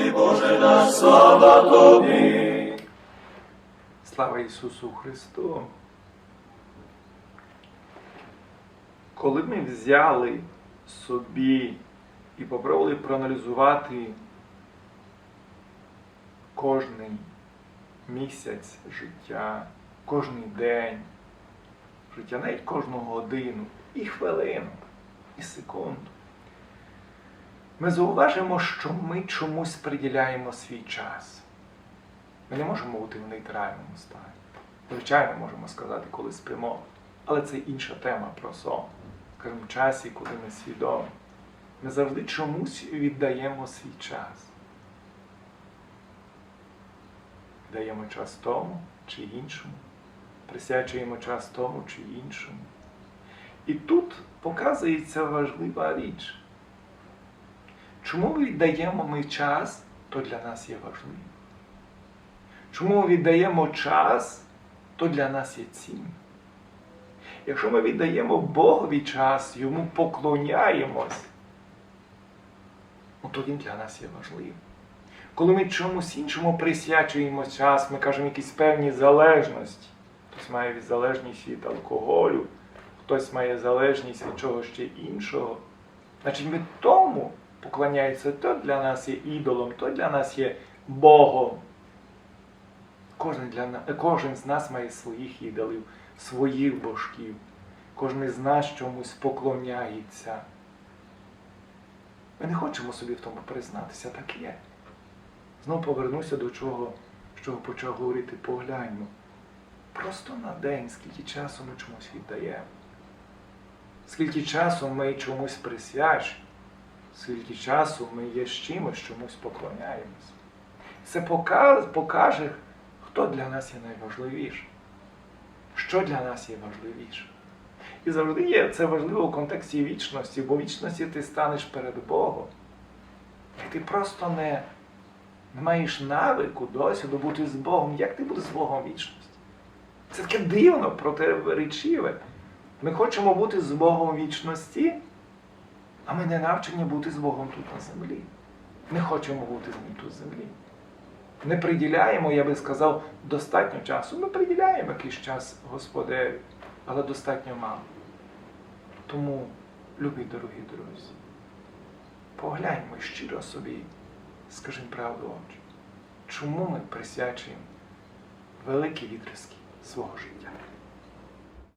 тобі, Боже наш, слава тобі. Слава Ісусу Христу! Коли ми взяли собі і попробували проаналізувати кожний місяць життя, кожний день життя, навіть кожну годину, і хвилину, і секунду, ми зауважимо, що ми чомусь приділяємо свій час. Ми не можемо бути в нейтральному стані. Звичайно, можемо сказати, коли спимо. Але це інша тема про сон. Скажімо, часі, коли ми свідомі. Ми завжди чомусь віддаємо свій час. Даємо час тому чи іншому, присвячуємо час тому чи іншому. І тут показується важлива річ. Чому віддаємо ми час, то для нас є важливо. Чому ми віддаємо час, то для нас є цінно. Якщо ми віддаємо Богові час, йому поклоняємось, ну, то він для нас є важливим. Коли ми чомусь іншому присвячуємо час, ми кажемо якісь певні залежності. Хтось має залежність від алкоголю, хтось має залежність від чогось ще іншого. Значить, ми тому поклоняється, то для нас є ідолом, то для нас є Богом. Кожен, для, кожен з нас має своїх ідолів, своїх божків. Кожен з нас чомусь поклоняється. Ми не хочемо собі в тому признатися, так є. Знову повернуся до чого, чого почав говорити, погляньмо. Просто на день, скільки часу ми чомусь віддаємо. Скільки часу ми чомусь присвячуємо, скільки часу ми є з чимось, чомусь поклоняємось. Це покаже, хто для нас є найважливіший, що для нас є важливіше. І завжди є це важливо в контексті вічності, бо в вічності ти станеш перед Богом. І ти просто не, маєш навику досвіду бути з Богом. Як ти будеш з Богом вічності? Це таке дивно, протиречиве. Ми хочемо бути з Богом вічності, а ми не навчені бути з Богом тут на землі. Не хочемо бути з ним тут на землі. Не приділяємо, я би сказав, достатньо часу. Ми приділяємо якийсь час Господеві, але достатньо мало. Тому, любі дорогі друзі, погляньмо щиро собі, скажімо правду очі. Чому ми присвячуємо великі відрізки свого життя?